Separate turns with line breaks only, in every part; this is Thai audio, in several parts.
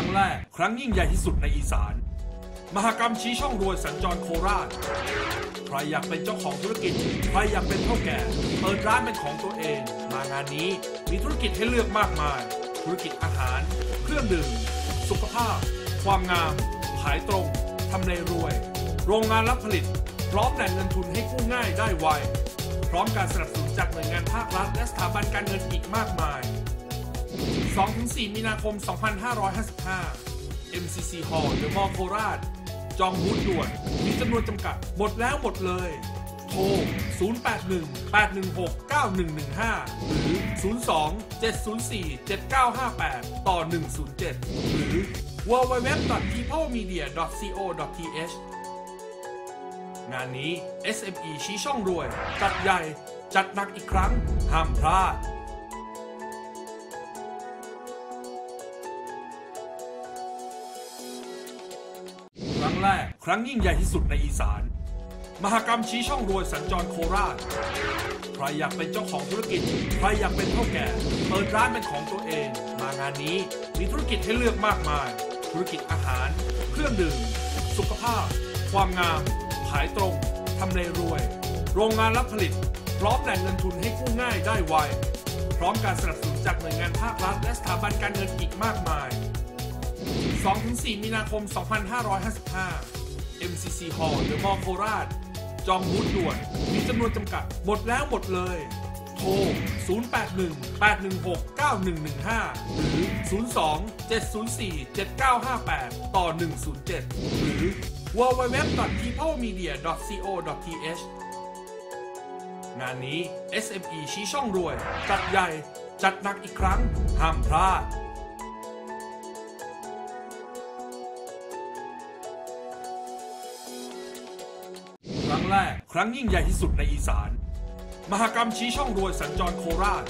รั้งแรก ครั้งยิ่งใหญ่ที่สุดในอีสาน มหกรรมชี้ช่องรวยสัญจรโคราช ใครอยากเป็นเจ้าของธุรกิจ ใครอยากเป็นเท่าแก่ เปิดร้านเป็นของตัวเอง มางานนี้มีธุรกิจให้เลือกมากมาย ธุรกิจอาหาร เครื่องดื่ม สุขภาพ ความงาม ขายตรง ทำเลรวย โรงงานรับผลิต พร้อมแหล่งเงินทุนให้กู้ง่ายได้ไว พร้อมการสนับสนุนจากหน่วยงานภาครัฐและสถาบันการเงินอีกมากมาย 2-4 มีนาคม 2555 MCC Hall เดอะมอลโคราช จองบูธด่วน มีจำนวนจำกัด หมดแล้วหมดเลย โทร 081 816 9115 หรือ 02 704 7958 ต่อ 107 หรือ www.peoplemedia.co.th งานนี้ SME ชี้ช่องรวย จัดใหญ่ จัดหนักอีกครั้ง ห้ามพลาด แรก ครั้งยิ่งใหญ่ที่สุดในอีสาน มหกรรมชี้ช่องรวยสัญจรโคราช ใครอยากเป็นเจ้าของธุรกิจ ใครอยากเป็นเท่าแก่ เปิดร้านเป็นของตัวเอง มางานนี้มีธุรกิจให้เลือกมากมาย ธุรกิจอาหาร เครื่องดื่ม สุขภาพ ความงาม ขายตรง ทำเลรวย โรงงานรับผลิต พร้อมแหล่งเงินทุนให้กู้ง่ายได้ไว พร้อมการสนับสนุนจากหน่วยงานภาครัฐและสถาบันการเงินอีกมากมาย 2-4 มีนาคม 2555 MCC Hall เดอะมอลล์โคราช จองบูธด่วน มีจำนวนจำกัด หมดแล้วหมดเลย โทร 081 816 9115 หรือ 02 704 7958 ต่อ 107 หรือ www.peoplemedia.co.th งานนี้ SME ชี้ช่องรวย จัดใหญ่ จัดหนักอีกครั้ง ห้ามพลาด แรก ครั้งยิ่งใหญ่ที่สุดในอีสาน มหกรรมชี้ช่องรวยสัญจรโคราช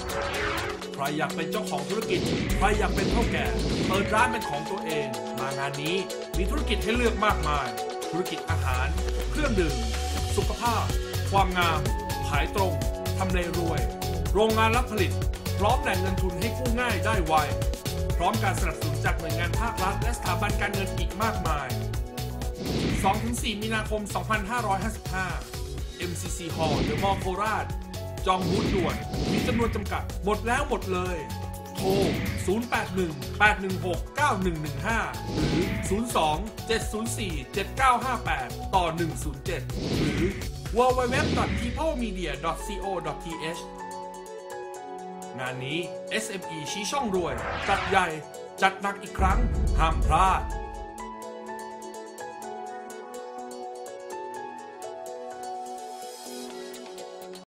ใครอยากเป็นเจ้าของธุรกิจ ใครอยากเป็นเท่าแก่ เปิดร้านเป็นของตัวเอง มางานนี้มีธุรกิจให้เลือกมากมาย ธุรกิจอาหาร เครื่องดื่ม สุขภาพ ความงาม ขายตรง ทำเลรวย โรงงานรับผลิต พร้อมแหล่งเงินทุนให้กู้ง่ายได้ไว พร้อมการสนับสนุนจากหน่วยงานภาครัฐและสถาบันการเงินอีกมากมาย 2-4 มีนาคม 2555 MCC Hall เดอะมอลโคราช จองบูธด่วน มีจำนวนจำกัด หมดแล้วหมดเลย โทร 081 816 9115 หรือ 02 704 7958 ต่อ 107 หรือ www.peoplemedia.co.th งานนี้ SME ชี้ช่องรวย จัดใหญ่ จัดหนักอีกครั้ง ห้ามพลาด